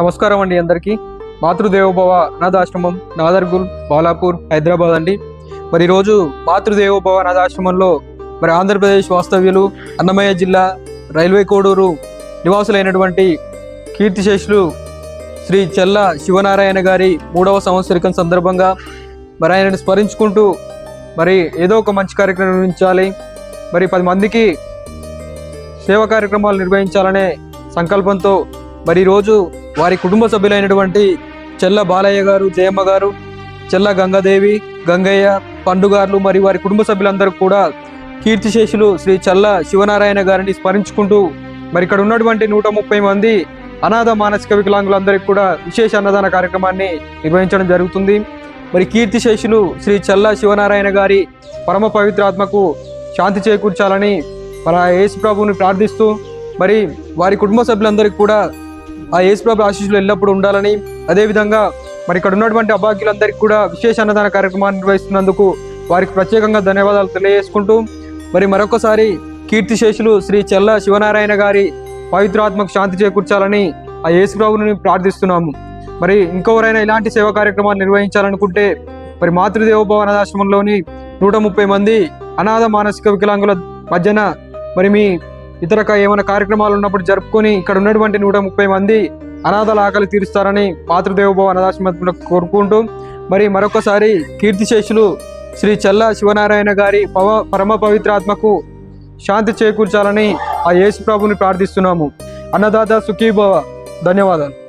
నమస్కారం అండి అందరికీ. మాతృదేవోభవ అనాథాశ్రమం నాదర్గుల్ బాలాపూర్ హైదరాబాద్ అండి. మరి ఈరోజు మాతృదేవోభవ అనాథాశ్రమంలో మరి ఆంధ్రప్రదేశ్ వాస్తవ్యులు అన్నమయ్య జిల్లా రైల్వే కోడూరు నివాసులైనటువంటి కీర్తిశేషులు శ్రీ చెల్ల శివనారాయణ గారి మూడవ సంవత్సరికం సందర్భంగా మరి ఆయనను స్మరించుకుంటూ మరి ఏదో ఒక మంచి కార్యక్రమం నిర్వహించాలి. మరి పది మందికి సేవా కార్యక్రమాలు నిర్వహించాలనే సంకల్పంతో మరి ఈరోజు వారి కుటుంబ సభ్యులైనటువంటి చెల్ల బాలయ్య గారు జయమ్మ గారు చెల్ల గంగాదేవి గంగయ్య పండుగారులు మరి వారి కుటుంబ సభ్యులందరూ కూడా కీర్తిశేషులు శ్రీ చల్ల శివనారాయణ గారిని స్మరించుకుంటూ మరి ఇక్కడ ఉన్నటువంటి నూట ముప్పై మంది అనాథ మానసిక వికలాంగులందరికీ కూడా విశేష అన్నదాన కార్యక్రమాన్ని నిర్వహించడం జరుగుతుంది. మరి కీర్తిశేషులు శ్రీ చల్ల శివనారాయణ గారి పరమ పవిత్రాత్మకు శాంతి చేకూర్చాలని మన యేసు ప్రభువుని ప్రార్థిస్తూ మరి వారి కుటుంబ సభ్యులందరికీ కూడా ఆ యేసుప్రభు ఆశీస్సులు ఎల్లప్పుడూ ఉండాలని అదేవిధంగా మరి ఇక్కడ ఉన్నటువంటి అభాగ్యులందరికీ కూడా విశేష అన్నదాన కార్యక్రమాన్ని నిర్వహిస్తున్నందుకు వారికి ప్రత్యేకంగా ధన్యవాదాలు తెలియజేసుకుంటూ మరి మరొకసారి కీర్తిశేషులు శ్రీ చెల్ల శివనారాయణ గారి పవిత్రాత్మకు శాంతి చేకూర్చాలని ఆ యేసుప్రభుని ప్రార్థిస్తున్నాము. మరి ఇంకెవరైనా ఇలాంటి సేవా కార్యక్రమాలు నిర్వహించాలనుకుంటే మరి మాతృదేవోభవ అనాథాశ్రమంలోని నూట ముప్పై మంది అనాథ మానసిక వికలాంగుల మధ్యన మరి మీ ఇతర ఏమైనా కార్యక్రమాలు ఉన్నప్పుడు జరుపుకొని ఇక్కడ ఉన్నటువంటి నూట ముప్పై మంది అనాథల ఆకలి తీరుస్తారని మాతృదేవోభవ అనాథాశ్రమం కోరుకుంటూ మరి మరొకసారి కీర్తిశేషులు శ్రీ చల్ల శివనారాయణ గారి పవ పరమ పవిత్రాత్మకు శాంతి చేకూర్చాలని ఆ యేసు ప్రభుని ప్రార్థిస్తున్నాము. అన్నదాత సుఖీభవ. ధన్యవాదాలు.